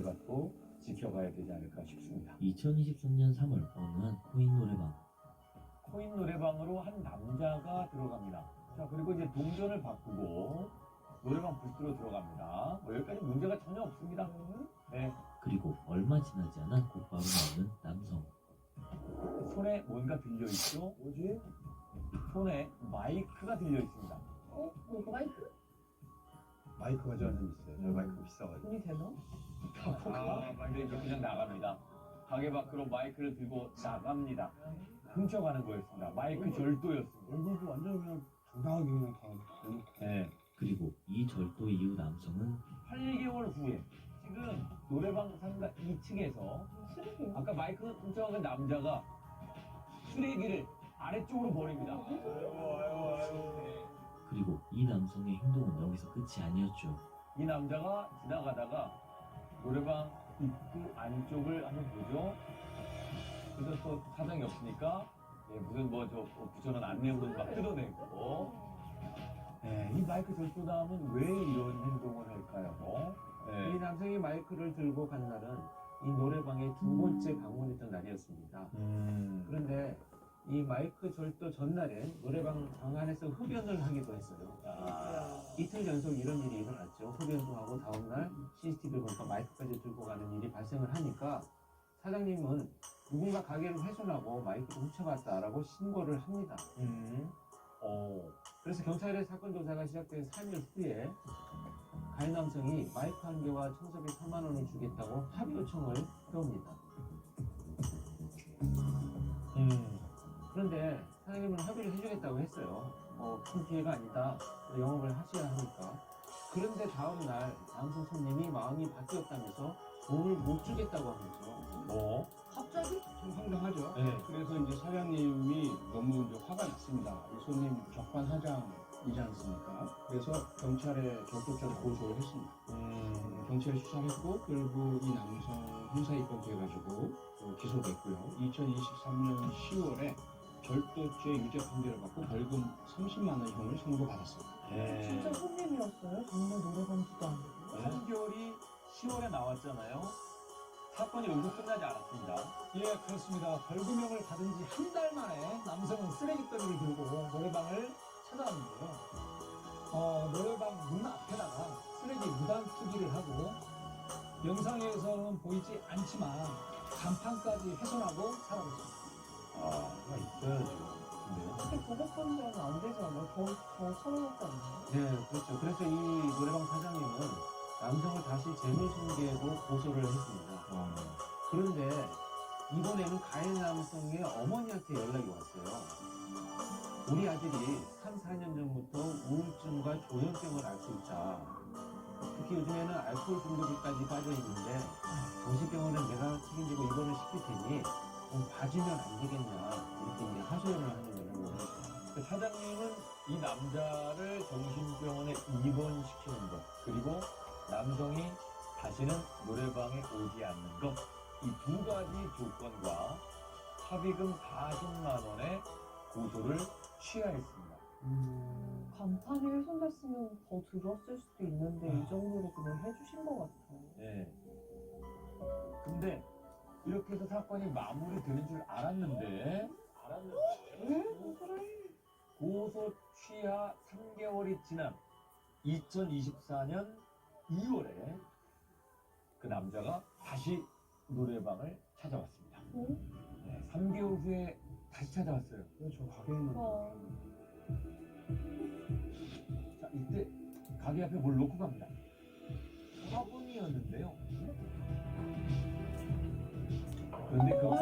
감사를 받고 지켜가야 되지 않을까 싶습니다. 2023년 3월 어느 한 코인 노래방 코인 노래방으로 한 남자가 들어갑니다. 자 그리고 이제 동전을 바꾸고 노래방 부스로 들어갑니다. 뭐 여기까지 문제가 전혀 없습니다. 네, 그리고 얼마 지나지 않아 곧바로 나오는 남성 손에 뭔가 들려 있죠? 뭐지? 손에 마이크가 들려 있습니다. 비싸가지고. 돈이 되나? 아, 근데 이제 그냥 나갑니다. 가게 밖으로 마이크를 들고 나갑니다. 훔쳐가는 거였습니다. 마이크 절도였습니다. 얼굴도 완전 그냥 당당하게 그냥 다. 네. 그리고 이 절도 이후 남성은 8개월 후에 지금 노래방 상가 2층에서 쓰레기. 아까 마이크 훔쳐간 남자가 쓰레기를 아래쪽으로 버립니다. 그리고 이 남성의 행동은 여기서 끝이 아니었죠. 이 남자가 지나가다가 노래방 입구 안쪽을 한번 보죠. 그래서 또 사장이 없으니까 예, 무슨 뭐저 붙여놓은 안내문 막 뜯어내고 예, 이 마이크 절도남은 왜 이런 행동을 할까요? 이 예. 남성이 마이크를 들고 간 날은 이 노래방에 두 번째 방문했던 날이었습니다. 음. 그런데 이 마이크 절도 전날에 노래방 방 안에서 흡연을 하기도 했어요. 아, 이틀 연속 이런 일이 일어났죠. 흡연도 하고 다음날 CCTV 보니까 마이크까지 들고 가는 일이 발생을 하니까 사장님은 누군가 가게를 훼손하고 마이크를 훔쳐갔다라고 신고를 합니다. 음. 어. 그래서 경찰의 사건 조사가 시작된 3일 후에 가해 남성이 마이크 한 개와 청소비 3만 원을 주겠다고 합의 요청을 해옵니다. 음. 그런데 사장님은 합의를 해주겠다고 했어요. 뭐큰 피해가 아니다. 영업을 하셔야 하니까. 그런데 다음날 남성 손님이 마음이 바뀌었다면서 돈을 못 주겠다고 하면서 뭐? 갑자기? 좀 황당하죠. 네. 그래서 이제 사장님이 너무 이제 화가 났습니다. 이 손님 적반 하장이지 않습니까? 그래서 경찰에 적극적으로 고소를 했습니다. 음. 경찰이 수사했고 결국 이 남성 형사 입건돼가지고 어, 기소됐고요. 2023년 10월에 절도죄 유죄 판결을 받고 벌금 30만 원형을 선고받았습니다. 예. 진짜 손님이었어요? 정말 노래방지도 않고. 판결이 10월에 나왔잖아요. 사건이 여기서 끝나지 않았습니다. 예, 그렇습니다. 벌금형을 받은 지 한 달 만에 남성은 쓰레기더미를 들고 노래방을 찾아왔는데요. 어, 노래방 문 앞에다가 쓰레기 무단 투기를 하고 영상에서는 보이지 않지만 간판까지 훼손하고 사라졌습니다. 아, 있어야죠. 근데요. 그렇게 보고받으면 안 되지 않아? 더, 더 처먹었지 않나? 네, 그렇죠. 그래서 이 노래방 사장님은 남성을 다시 재물손괴로 고소를 했습니다. 어. 그런데 이번에는 가해 남성의 어머니한테 연락이 왔어요. 우리 아들이 3, 4년 전부터 우울증과 조현병을 앓고 있다. 특히 요즘에는 알코올 중독에까지 빠져 있는데 정신병원은 내가 책임지고 입원을 시킬 테니 좀 봐주면 안 되겠냐 이렇게 이제 하소연을 하는 했어요. 그 사장님은 이 남자를 정신병원에 입원시키는 것, 그리고 남성이 다시는 노래방에 오지 않는 것, 이 두 가지 조건과 합의금 40만 원의 고소를 취하했습니다. 음, 간판이 훼손됐으면 더 들었을 수도 있는데 이 정도로 그냥 해주신 것 같아요. 네. 근데 이렇게 해서 사건이 마무리되는 줄 알았는데, 알았는데. 고소 취하 3개월이 지난 2024년 2월에 그 남자가 다시 노래방을 찾아왔습니다. 응? 네, 3개월 후에 다시 찾아왔어요. 그렇죠. 가게에는 어. 자, 이때 가게 앞에 뭘 놓고 갑니다. 화분이었는데요. 那个。